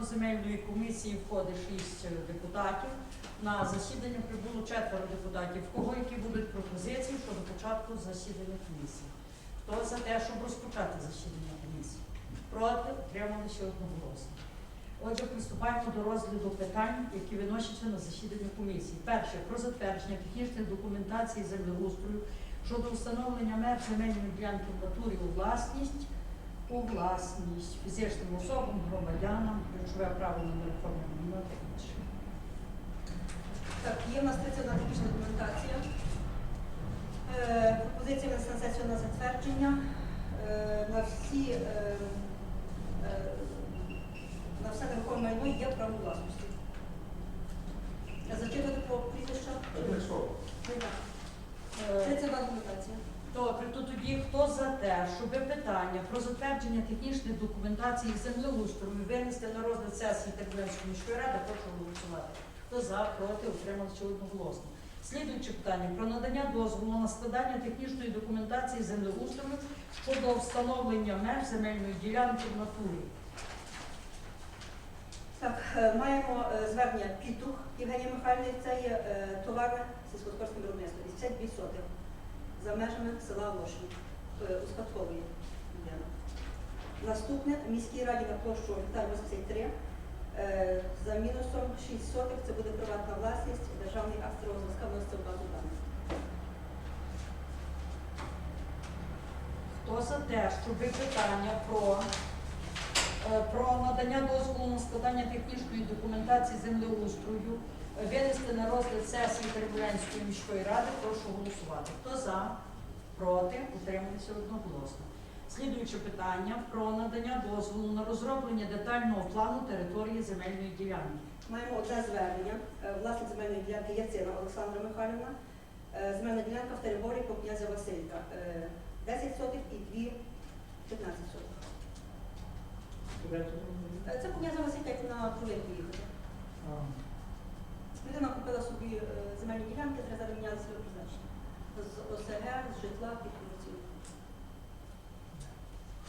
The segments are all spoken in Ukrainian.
До земельної комісії входить шість депутатів. На засідання прибуло четверо депутатів. Кого які будуть пропозиції щодо початку засідання комісії? Хто за те, щоб розпочати засідання комісії? Проти утрималися одноголосно. Отже, приступаємо до розгляду питань, які виносяться на засідання комісії. Перше про затвердження технічної документації землеустрою щодо встановлення меж земельної ділянки в натурі у власність у власність фізичним особам, громадянам, ключове право на нерухоме майно та інше. Так, є в нас 31 технічна документація. Е, Пропозиція на сесію на затвердження. Е, На всі е, е, на все нерухоме майно є право власності. Зачитувати по прізвища. Е, 31 документація. Добре, то тоді хто за те, щоб питання про затвердження технічної документації землеустрою винести на розгляд сесії Тернопільської міської ради, прошу голосувати. Хто за, проти, утримався одноголосно. Слідуюче питання про надання дозволу на складання технічної документації землеустрою щодо встановлення меж земельної ділянки в натурі. Так, е, маємо е, звернення Пітух Євгенія Михайлівни. Це є е, товарне сільськогосподарське виробництво. 82 сотих за межами села Лошні. Е, Успадковує людина. Наступне в міській раді на площу гектар 83. Е, За мінусом 6 сотих це буде приватна власність, державний акт зразка вноситься в базу даних. Хто за те, щоб питання про, е, про надання дозволу на складання технічної документації землеустрою винести на розгляд сесії Теребулянської міської ради, прошу голосувати. Хто за, проти, утрималися одноголосно. Слідуюче питання про надання дозволу на розроблення детального плану території земельної ділянки. Маємо одне звернення. Е, Власник земельної ділянки Яцина Олександра Михайлівна. Е, Земельна ділянка в Тереборі по князя Василька. Е, 10 сотих і 2 15 сотих. Е, Це по князя Василька, як на провірку їхати. Людина купила собі е, земельні ділянки, треба міняли своє призначення. З ОСГ, з житла комерційну.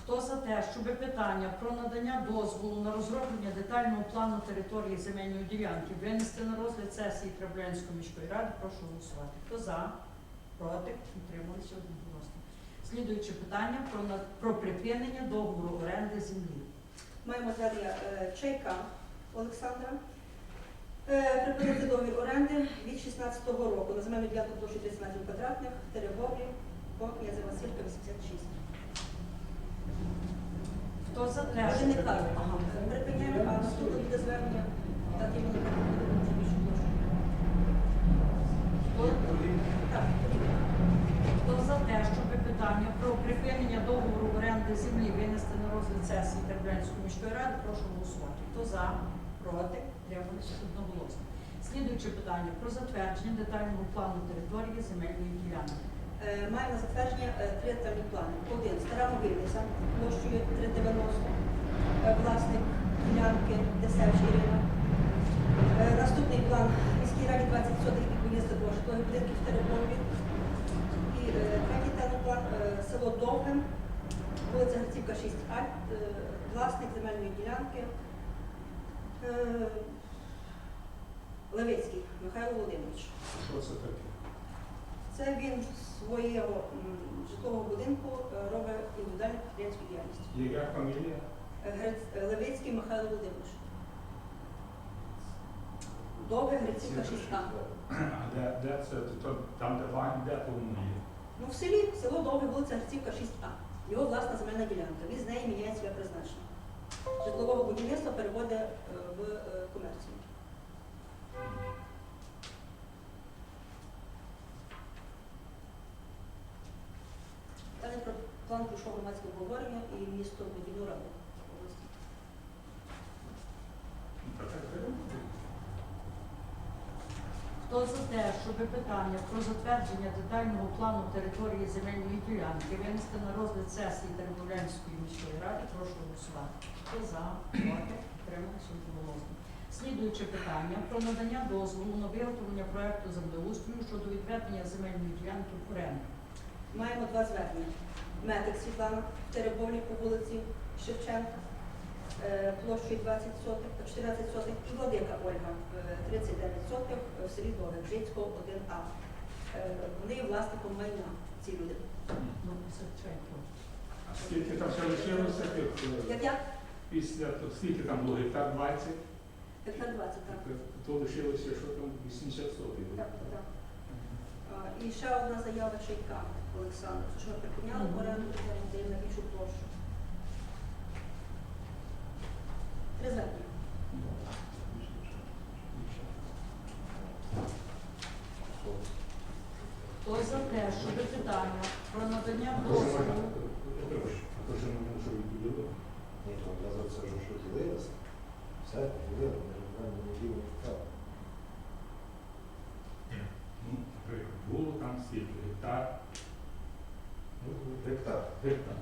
Хто за те, щоб питання про надання дозволу на розроблення детального плану території земельної ділянки винести на розгляд сесії Треблянської міської ради, прошу голосувати. Хто за, проти, утрималися одноголосно. Слідуюче питання про, на- про припинення договору оренди землі. Маємо звернення е, Чайка Олександра. Е, Припинити договір оренди від 16-го року на земельну ділянку площі 30 метрів квадратних, Теребовлі, по князя Василька 86. Хто за Може не так. Ага. Припиняємо, а наступне буде звернення дати йому на більшу площу. Хто, Так, хто за те, щоб питання про припинення договору оренди землі винести на розгляд сесії Терблянської міської ради, прошу голосувати. Хто за, проти, утрималися одноголосно. Слідуюче питання про затвердження детального плану території земельної ділянки. Е, Маємо на затвердження е, три детальні плани. Один стара могильниця площею 390, е, власник ділянки Десевич Ірина. Наступний план міській раді 20 сотих під будівництво житлових будинків в Теребові. І третій детальний план село Довге, вулиця Грицівка 6А, е, власник земельної ділянки Левицький Михайло Володимирович. Що це таке? Це він з свого м, житлового будинку е, робить індивідуальну підприємську діяльність. Яка фамілія? Е, е, Левицький Михайло Володимирович. Довге Грицівка 6А. А де, де це? То, там, де вані, де то воно є? Ну, в селі, село Довге, вулиця Грицівка 6А. Його власна земельна ділянка. Він з неї міняє своє призначення. Житлового будівництва переводить е, в е, комерцію. Далі про план пройшов громадське обговорення і місто будівну раду області. Хто за те, щоб питання про затвердження детального плану території земельної ділянки винести на розгляд сесії Тернопільської міської ради, прошу голосувати. Хто за, проти, утрималися одноголосно. Слідуюче питання про надання дозволу на виготовлення проекту землеустрою щодо відведення земельної ділянки в оренду. Маємо два звернення. Метик Світлана в Теребовлі по вулиці Шевченка е, площею 20 сотих, 14 сотих, і Владика Ольга, е, 39 сотих в селі Довгих, Жицького 1А. Е, Вони є власником майна, ці люди. Ну, це. А скільки там ще лишилося тих, е, Як я? після, то скільки там було гектар 20? Гектар 20, так. То лишилося, що там 80 сотих. Так, так. І ще одна заява Чайка Олександра, що ми припиняли оренду, даємо на більшу площу. Три звернення. Хто за те, щоб питання про надання А дозволу А то що ми можемо відділити? Ні, то одразу це вже що ділилося. Все, ділили, Ну, наприклад, було там скільки гектар, Ну, гектар. гектар.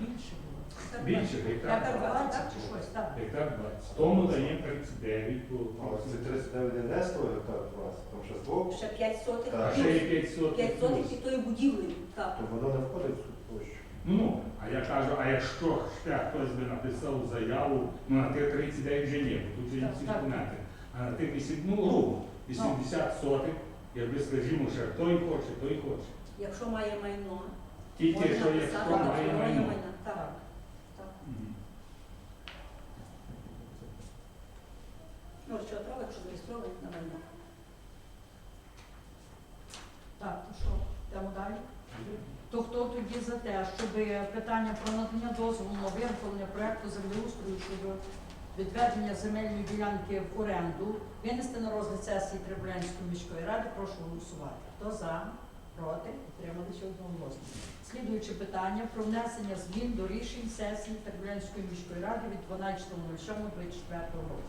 більше було. Більше Гектар гектар. 20, 20 так? чи щось, так. Гектар 20. Тому даємо 39, бо Але це 39 не 100 гектар 20, там ще з двох, Ще 5 сотих. Так. А ще є 5 сотих. 5 сотих плюс. під тою. Так. то воно не входить в цю площу. Ну, а я кажу, а якщо ще хтось би написав заяву, ну на тих 39 вже ні, бо тут вже інші документи. А на тих 80, ну, грубо, 80 сотих, якби скажімо, ще той хоче, той хоче. Якщо має майно, Тільки що написати, якщо так, має що майно. Так. так. Мгм. Ну, що право, якщо зареєстрований на майно. Так, то що, йдемо далі? То хто тоді за те, щоб питання про надання дозволу на виготовлення проекту землеустрою щодо відведення земельної ділянки в оренду винести на розгляд сесії Трибулянської міської ради, прошу голосувати. Хто за, проти, утрималися одноголосно. Слідуюче питання про внесення змін до рішень сесії Трибулянської міської ради від 12.07.24 року.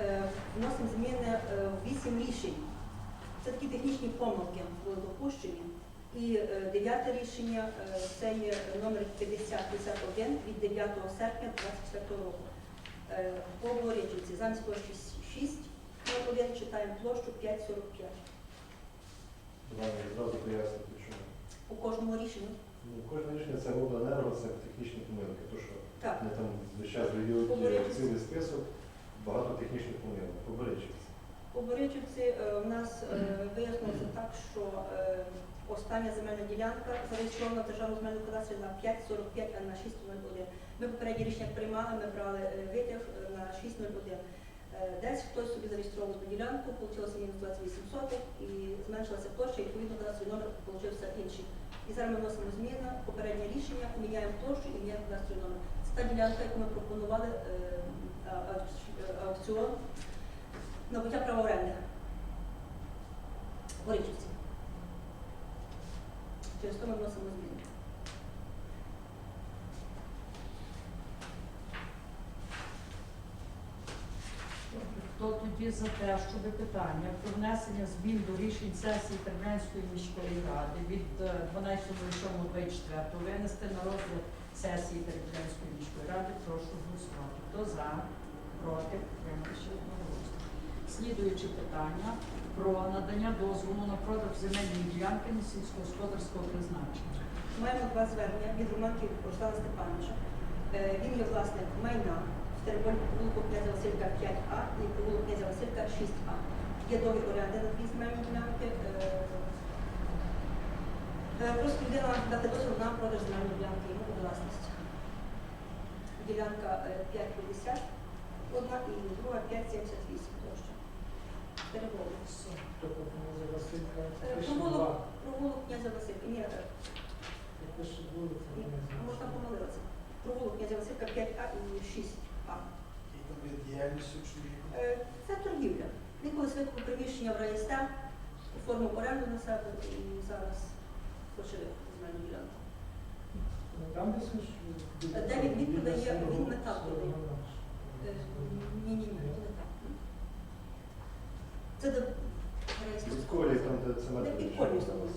Е, Вносимо зміни е, в 8 рішень. Це такі технічні помилки були допущені. І е, дев'яте рішення е, це є номер 5051 від 9 серпня 2024 року. Е, По Горічівці замість площі 6,01 читаємо площу 5,45. Вам відразу пояснити, чому. По кожному рішенню. Ну, Кожне рішення це обленерго, це технічні помилки. То, що Так, вони там весь час дають цілий список, багато технічних помилок. По Боричівці е, у нас е, вияснилося так, що остання земельна ділянка зареєстрована в державному земельному кадастрі на 5,45, а на 6,01. Ми попередні рішення приймали, ми брали е, витяг е, на 6,01. Е, Десь хтось собі зареєстрував ділянку, вийшло мінус 28 сотих і зменшилася площа, і відповідно кадастровий номер вийшов інший. І зараз ми вносимо зміни, попереднє рішення, міняємо площу і міняємо кадастровий номер. Це та ділянка, яку ми пропонували аукціон набуття права оренди. Горічівці. Через то ми вносимо зміни. Хто тоді за те, щоб питання про внесення змін до рішень сесії Терненської міської ради від е, 12.07.24 винести на розгляд сесії Терненської міської ради, прошу голосувати. Хто за, проти, утримався одноголосно. Питання про надання дозволу на продаж земельної ділянки на сільськогосподарського призначення. Маємо два звернення від Романки Руслана Степановича. Е, Він є власник майна в Тереболі провулку князя Василька 5А і провулку князя Василька 6А. Є договір оренди на дві земельні ділянки. Е, е, Просто людина дати дозвіл на продаж земельної ділянки йому у власність. Ділянка е, 5,50, одна і друга 5,78 площа. Князя Василька, пише Провулок, провулок князя Василька. Ні, Пише вулиця, не знаю. можна помилитися. Провулок князя Василька 5А і 6А. І там є діяльність чоловіка. Е, Це торгівля. Він колись викупив приміщення в РайСТ, оформив оренду на себе і зараз хоче викупити земельну ділянку. Там десь ж Е, де він- продає, він метал продає. Е, Ні, ні, ні, не так. Це до РайСТ. Там, де це Де під колію знову.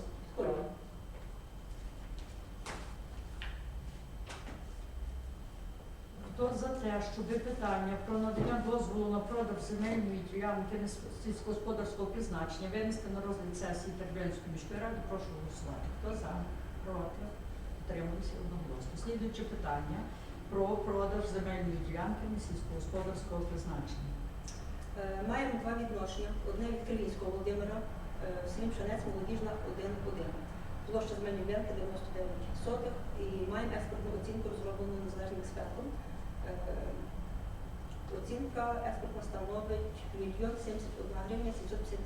Хто за те, щоб питання про надання дозволу на продаж земельної ділянки сільськогосподарського призначення винести на розгляд сесії Тербенської міської ради, прошу голосувати. Хто за? Проти? Утрималися одноголосно. Слідуюче питання про продаж земельної ділянки сільськогосподарського призначення. Е, Маємо два відношення. Одне від Кривінського Володимира, е, в селі Пшенець, молодіжна 1-1. Площа земельної ділянки 99 сотих і маємо експертну оцінку, розроблену незалежним експертом. Е, Оцінка експертна становить 1 71 гривня 758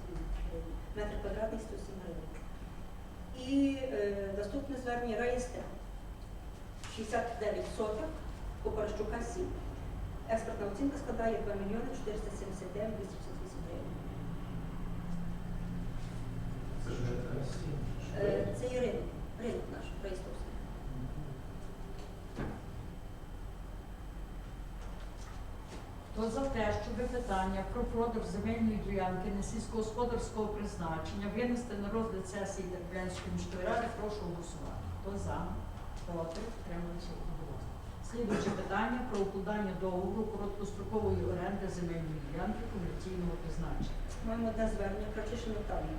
гривень. Метр квадратний 107 гривень. І наступне звернення Раїсте 69 сотих, Попарщука 7. Експертна оцінка складає 2 мільйони 479 258 гривень. Це ж не. Е, Це є ринок, ринок наш, Раїстовський. Хто за те, щоб питання про продаж земельної ділянки несільськогосподарського призначення винести на розгляд сесії Терпілянської міської ради, прошу голосувати. Хто за, проти, одноголосно. Слідуюче питання про укладання договору короткострокової оренди земельної ділянки комерційного призначення. Маємо одне звернення Крачишин Наталії.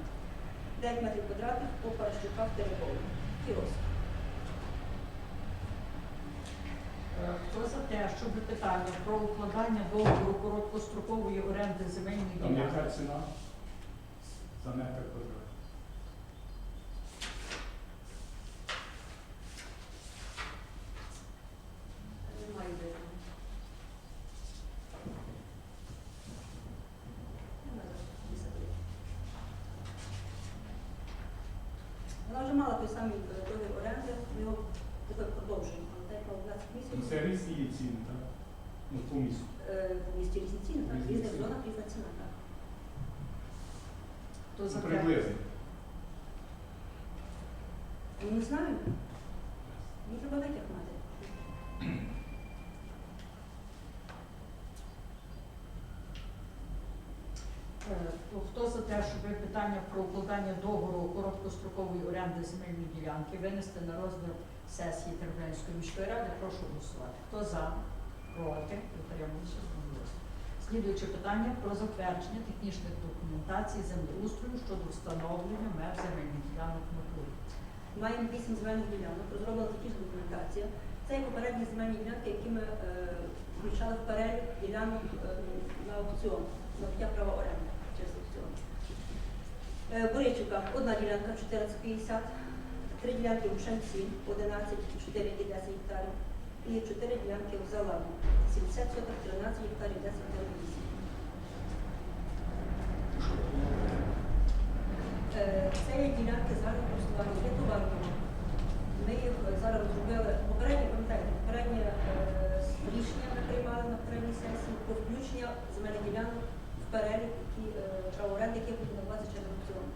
9 метрів квадратних по Паращука в Теребові. Кіоск. Е, Хто за те, щоб питання про укладання договору короткострокової оренди земельної Там ділянки яка ціна? За метр квадратний. Вона вже мала той самий е, договір оренди, ми його тепер продовжуємо. Але так як 12 Ну, місяців. Це різні є ціни, так? Ну, по місту. Е, В місті різні ціни, так? В різних зонах різна ціна, так. Хто Ну, за? Приблизно. Ну, Не знаю. Мені треба витяг мати. Е, то Хто за те, щоб питання про укладання договору короткострокової оренди земельної ділянки винести на розгляд сесії Тернопільської міської ради, прошу голосувати. Хто за, проти, утримується одноголосно. Слідуюче питання про затвердження технічних документацій землеустрою щодо встановлення мер земельних ділянок в натурі. Маємо вісім земельних ділянок, розроблена технічна документація. Це є попередні земельні ділянки, які ми е, включали в перелік ділянок е, на аукціон, набуття права оренди. Е, одна ділянка 1450, три ділянки в Шанці, 11, 4 і 10 гектарів, і чотири ділянки в Заладу, 70 соток, 13 гектарів, 10 гектарів 8. Це є ділянки загального користування, є товарними. Ми їх зараз розробили попереднє, пам'ятаєте, попереднє е, рішення ми приймали на попередній сесії про включення земельних ділянок перелік правовред, е, які буде надаватися через аукціон.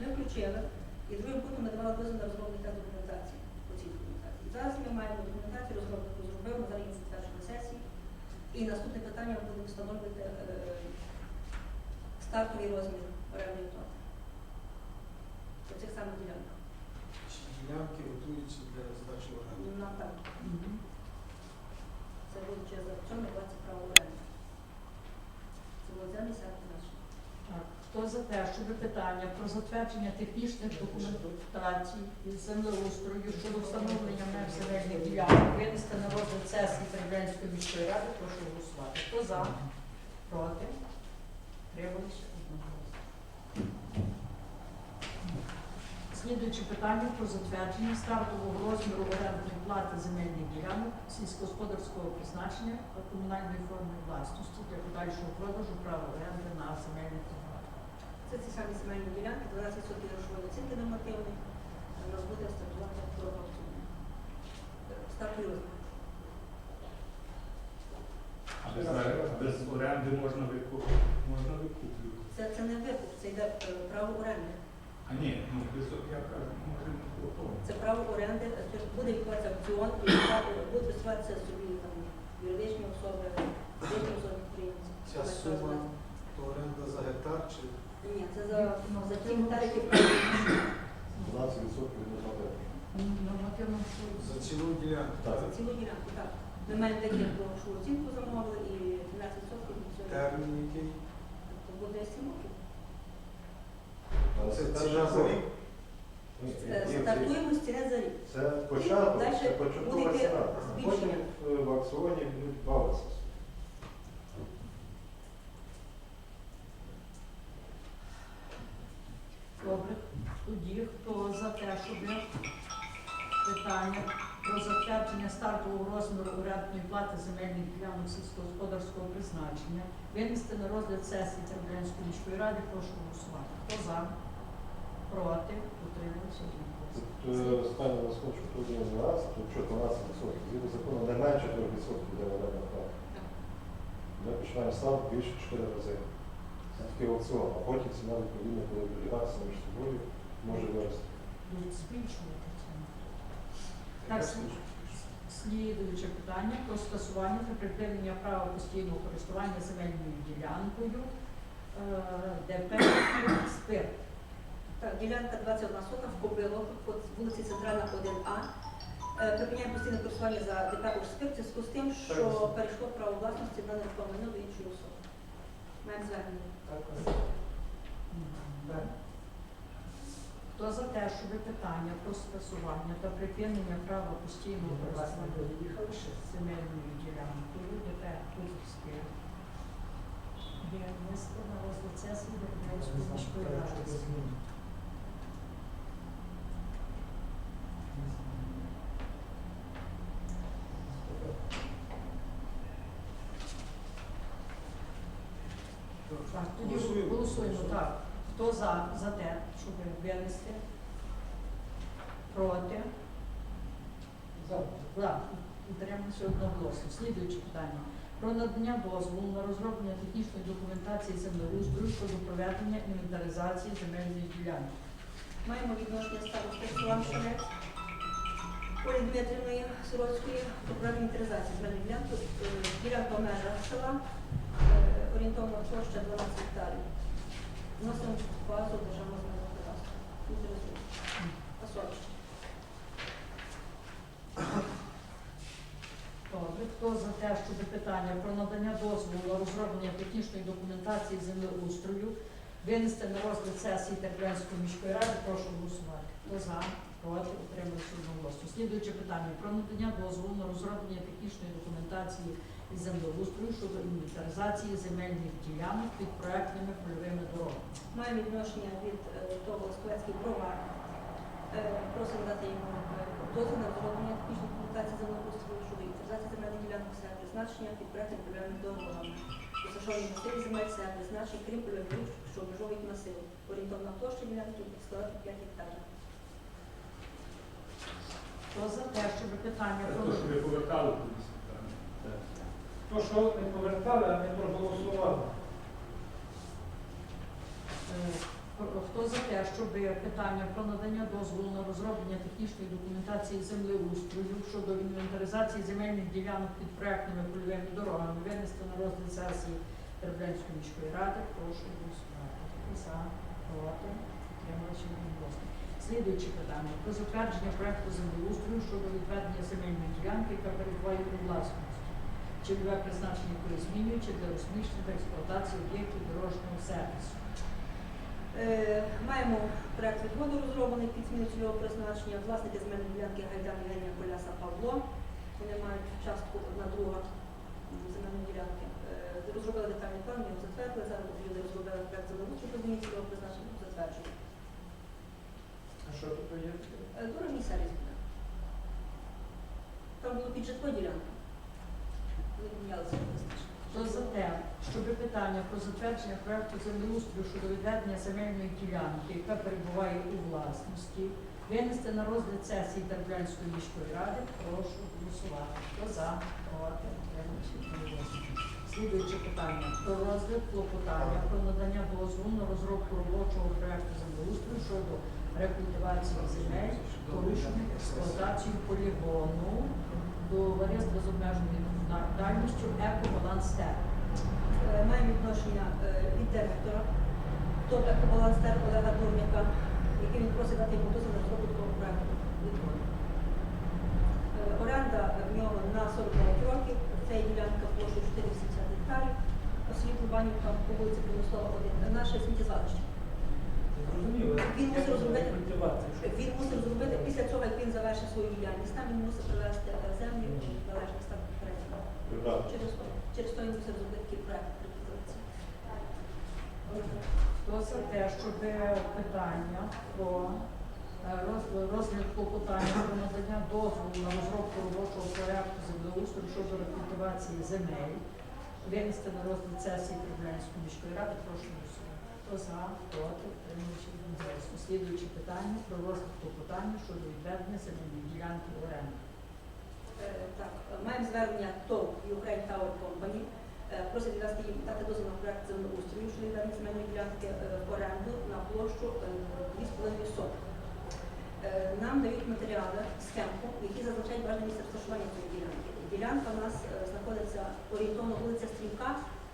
Ми включили і другим пунктом ми давали дозвіл на розробника документації по цій документації. Зараз ми маємо документацію, розробку зробимо, зараз її затвердження сесії. І наступне питання ми будемо встановлювати е, стартовий розмір орендної плати по цих самих ділянках. Чи ділянки готуються для здачі оренди? Ну, так. Це буде через аукціон 20. Хто за те, щоб питання про затвердження технічних документацій із землеустрою щодо встановлення мер земельних ділянок винести на розгляд сесії Тернопільської міської ради, прошу голосувати. Хто за, проти, трималися одноголосно. Слідуюче питання про затвердження стартового розміру орендної плати земельних ділянок сільськогосподарського призначення та комунальної форми власності для подальшого продажу права оренди на земельних товарах. Це ці самі земельні ділянки, 12 сотень грошової оцінки нормативної. Нас стартувати аукціону. Стартовий. А без, без оренди можна викупити. Можна викуплювати. Це, це не викуп, це йде е, право оренди. А ні, ну без я кажу, може не готово. Це право оренди, е, тобто буде відбуватися аукціон, і е, будуть працюватися собі там юридичні особи, фізичні особи підприємці. Ця сума то оренда за гектар чи Ні, це за, Ну, за ті гектари, які 12% можна дати. Нормативно за цілу ділянку? Так. за цілу ділянку, так. Ми маємо такі грошову оцінку замовили і 12% від цього. Термін який? То буде 7 років. Але Це за рік? Ні, Е, ні, ні, Стартуємо з ціни за рік. Це початок, Дальше це початкова буде ціна. збільшення. Потім е, в Тоді хто за те, щоб питання про затвердження стартового розміру орендної плати земельних ділянок сільськогосподарського призначення винести на розгляд сесії Тернопільської міської ради, прошу голосувати. Хто за? Проти? Утримався? Тут е, стані на скотчу тут є раз, тут що 12%. Згідно закону не менше 3% йде орендна плата. Ми починаємо ставити більше 4 рази. Це такий аукціон, а потім ціна відповідно, коли вибігатися між собою, може вирости. Будуть збільшувати ціну. Так, Слідуюче питання про скасування та припинення права постійного користування земельною ділянкою е, ДП «Спирт». Так, ділянка 21 сота в Кобило, вулиці Центральна 1А. Е, Припиняємо постійне користування за ДП «Укрспирт» в зв'язку з тим, що перейшло право власності на нерухоме майно до іншої особи. Маємо звернення. Хто за те, щоб питання про скасування та припинення права постійного користування земельною ділянкою ДП «Укрспирт» винести на розгляд сесії Верховної міської ради? Так, тоді голосуємо. Так. Хто за, за те, щоб винести? Проти? За. Утримуємося одноголосно. Слідуюче питання. Про надання дозволу на розроблення технічної документації землеустрою щодо проведення інвентаризації земельної ділянки. Маємо відношення старости Іван Шелець, Олі Дмитрівної Сироцької про проведення інвентаризації земельної ділянки, е, ділянка межах села, е, орієнтовна площа 12 гектарів. Вносимо базу хто за те, щоб питання про надання дозволу на розроблення технічної документації землеустрою винести на розгляд сесії Терпленської міської ради, прошу голосувати. Хто за, проти, утримується одноголосно. Слідуюче питання. Про надання дозволу на розроблення технічної документації із землеустрою щодо інвентаризації земельних ділянок під проектними польовими дорогами. Маємо відношення від е, того Сковецький бровар. Е, Просимо дати йому е, дозвіл на розроблення технічної документації землеустрою щодо інвентаризації земельних ділянок все призначення під проектним польовими дорогами. Розташовані масиві земель все призначення, крім польових доріг, що обмежовують масив. Орієнтовна площа ділянки складати 5 гектарів. Хто за те, щоб питання про то, що ви повертали. То, що не повертали, а не проголосували. Е, Хто за те, щоб питання про надання дозволу на розроблення технічної документації землеустрою щодо інвентаризації земельних ділянок під проектними польовими дорогами винести на розгляд сесії Теребленської міської ради, прошу голосувати. За, проти, утрималися одноголосно. Слідуюче питання про затвердження проекту землеустрою щодо відведення земельної ділянки, яка перебуває у власності. Цільове призначення якої змінюючи для розміщення та експлуатації об'єктів дорожнього сервісу. Е, Маємо проект відводу розроблений під зміну цільового призначення. Власники земельної ділянки Гайдан Євгенія Коляса Павло. Вони мають частку одна друга земельної ділянки. Е, Розробили детальний план, ми його затвердили. Зараз люди розробили проект землеустрою по зміні цільового призначення, затверджуємо. А що тут є? Е, Дорожній сервіс буде. Там було під житло ділянка. Хто за те, щоб питання про затвердження проекту землеустрою щодо відведення земельної ділянки, яка перебуває у власності, винести на розгляд сесії Терплянської міської ради, прошу голосувати. Хто за. Слідуюче питання про розгляд клопотання про надання дозволу на розробку робочого проекту землеустрою щодо рекультивації земель, порушених експлуатацію полігону до товариства з обмеженою відповідальністю «Екобаланс Тер». Е, Маємо відношення е, від директора, тобто екобаланстер Олега Дурняка, який він просить дати йому дозвіл на розробку такого проекту відводу. Е, Оренда в нього на 49 років, це є ділянка площею 480 гектарів, освітлювання там по вулиці Промислова 1, наше сміттєзвалище. Він мусить розробити- Він мусив зробити після цього, як він завершить свою діяльність, там він мусить привести е, землю Прибрати. Через то, через то він мусив зробити такий проект рекультивації. Хто за те, щоб питання про Е, роз- Розгляд клопотання про надання дозволу на розробку робочого порядку землеустрою щодо рекультивації земель. Винести на розгляд сесії Кремлянської міської ради. Прошу голосувати. Хто за, проти, утримуючи одноголосно. Слідуюче питання про розгляд клопотання щодо відведення земельної ділянки в оренду. Е, Так, маємо звернення ТОВ Ukraine Tower Company. Е, Просить їм дати дозвіл на проект землеустрою щодо відведення земельної ділянки е, в оренду на площу е, 2,5 сотки. Е, Нам дають матеріали, схемку, які зазначають бажане місце розташування цієї ділянки. Ділянка у нас знаходиться орієнтовно вулиця Стрімка,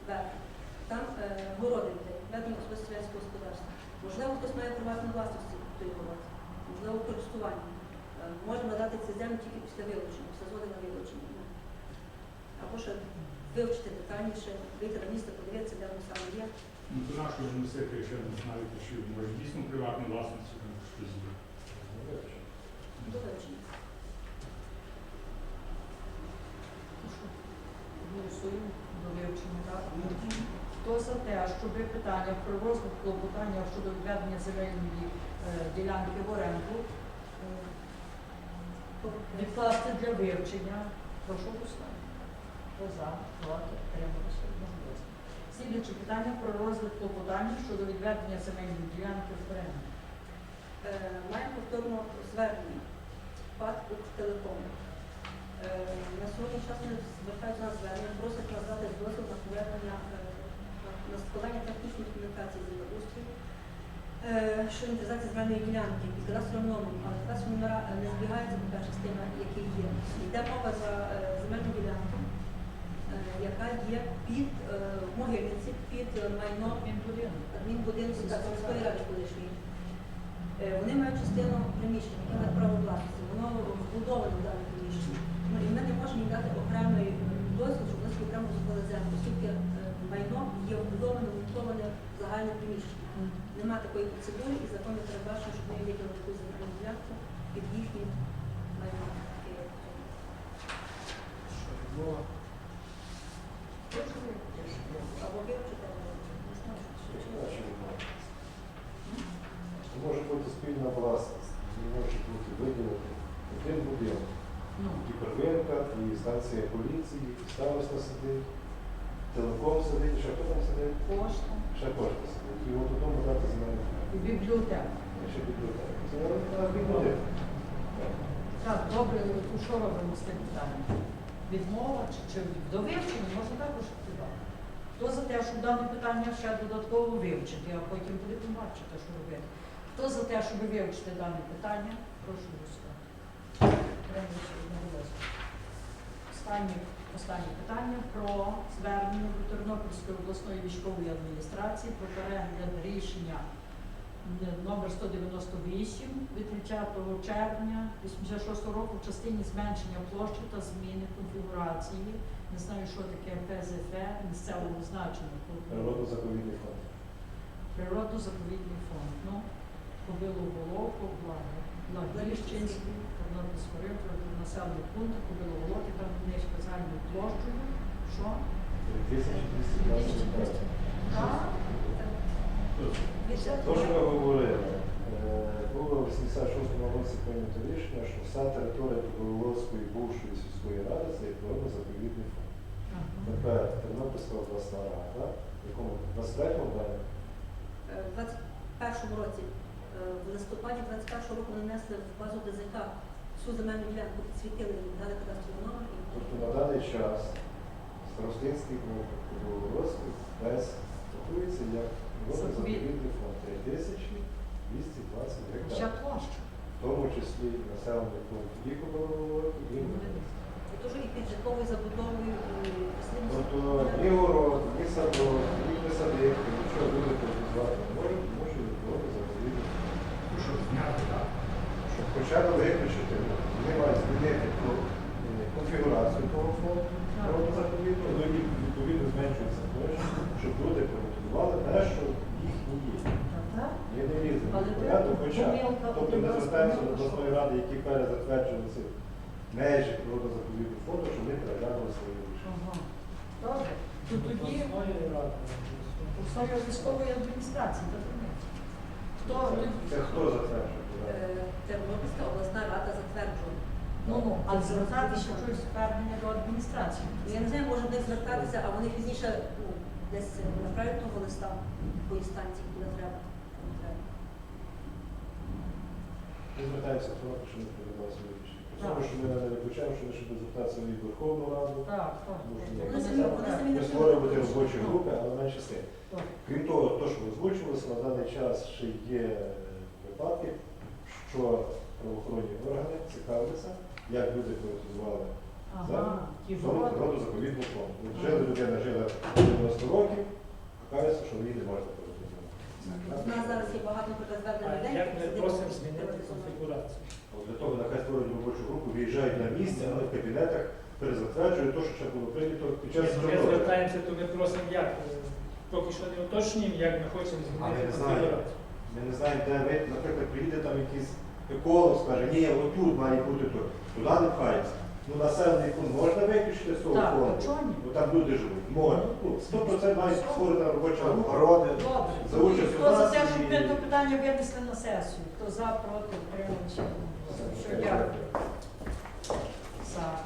вверх. Там е, городи ведення селянського господарства. Можливо, хтось має приватну власність тої городи, можливо, користування. Можемо надати ці землі тільки після вилучення, після згоди на вилучення. Ну, Або ще вивчити детальніше, вийти на місце, подивитися, де воно саме є. Ну, то нащо ж носити, якщо не знаєте, що може дійсно приватну власність там щось є. До вивчення. Ну Голосуємо до вивчення. так? Хто за те, щоб питання про розгляд клопотання щодо відведення земельної е, ділянки в оренду відкласти для вивчення? Прошу голосувати. Хто за, проти, утрималися одноголосно. Питання про розгляд клопотання щодо відведення земельної ділянки в оренду. Е, Маємо повторно звернення ПАД «Укртелеком». Е, На сьогодні час вони звертаються на звернення, просять надати дозвіл на повернення е, на складання технічної документації землеустрою е, щодо інвентаризації земельної ділянки під кадастровим але кадастрові номера е, не збігаються, по-перше, з тими, які є. Йде мова за е, земельну ділянку, яка є під Могильниці, під майном адмінбудинку міської ради колишньої. Вони мають частину приміщення, яке має право власності, воно вбудоване в дане приміщення. Ну, ми не можемо їм дати окремий дозвіл, щоб вони окремо зробили землю, оскільки майно є вбудоване, вмонтоване загальне приміщення. Нема такої процедури і закон не передбачено, щоб вони виділили таку земельну ділянку під їхнім майном. Або вивчити, не знаю, що Може бути спільна власність, не може бути виділити один будинок. Ну, І первинка, і станція поліції, і староста сидить, телеком сидить, і ще хто там сидить, кошти ще кошти сидить. І от одному дати земельну і бібліотека. ще бібліотека. Це на бібліотека. Так, добре, то що робимо з тим питанням? Відмова чи, чи до вивчення можна також хіба? Хто за те, щоб дане питання ще додатково вивчити, а потім будемо бачити, що робити. Хто за те, щоб вивчити дане питання, прошу голосувати. Останнє, останнє питання про звернення до Тернопільської обласної військової адміністрації про перегляд рішення номер 198 від 30 червня 86 року в частині зменшення площі та зміни конфігурації. Не знаю, що таке ПЗФ, місцевого значення. Природно-заповідний фонд. Природно-заповідний фонд. Ну, Кобилу Волоку, Лагіщинський, Тернопільський ринку, населений пункт, Кобилу Волоки, там книжка загальною площею. Що? 3225. То, що ми говорили, е, було в 86-му році прийнято рішення, що вся територія Добровольської бувшої сільської ради це є природно-заповідний фонд. Тепер Тернопільська обласна рада, в якому 23-му далі, Е, В 21 році, е, в листопаді 21 року нанесли в базу ДЗК всю земельну ділянку, підсвітили, їм, дали кадастровий номер тобто на даний час Старостинський округ Добровольський весь рахується як природно-заповідний фонд 3220 Вся гектарів. площа. В тому числі населений пункт і Кобилової, і теж і під житловою забудовою, і Тобто ні город, ні садок, ні присадибки, нічого люди побудувати не можуть, тому що відбувати заповідні. Ну, що зняти, так? Щоб хоча б виключити, вони мають змінити про е, конфігурацію того фонду природно-заповідного, ну і відповідно зменшується площа, щоб люди побудували те, що їхні є. Так? Ми не ліземо Але в порядок, хоча. Тобто ми звертаємося до обласної ради, які перезатверджували ці межі природно-заповідного фонду, щоб вони переглянули свої рішення. Ага. Добре. То тоді Обласної військової адміністрації, так? Хто Це хто затверджує? Е, Тернопільська обласна рада затверджує. ну ну, але звертатися щось звернення до адміністрації. Я не знаю, може десь звертатися, а вони пізніше ну, десь направлять того листа по інстанції, куди треба. Ми звертаємося до того, що не передали свої рішення. При що ми не виключаємо, що ми ще будемо звертатися в Верховну Раду. Так, так. Тому Ми створювати робочі групи, але менше тим. Крім того, то, що озвучувалося, на даний час ще є е, випадки, що правоохоронні органи цікавляться, як люди приватизували зону природу заповідний фонд. Жили людина жила 90 років, покається, що її не можна. У нас зараз є багато звернень людей. Як ми які просимо сидять змінити конфігурацію? От Для того нехай створюють робочу групу, виїжджають на місце, але в кабінетах перезатверджують те, що ще було прийнято під час ну, Ми звертаємося, то ми просимо як? Е, Поки що не уточнюємо, як ми хочемо А змінити не конфігурацію. Ми не знаємо, де ви, наприклад, приїде там якийсь еколог, скаже, ні, отут має бути тут, туди не пхається. Ну, населений пункт можна виключити з того Так, фонду? а чого ні? Бо там люди живуть. Можна. Ну, 100% мають створена робоча група. Городи. Добре. За участю Хто за те, щоб ми це питання винесли на сесію? Хто за, проти, утримався? Що, дякую. За.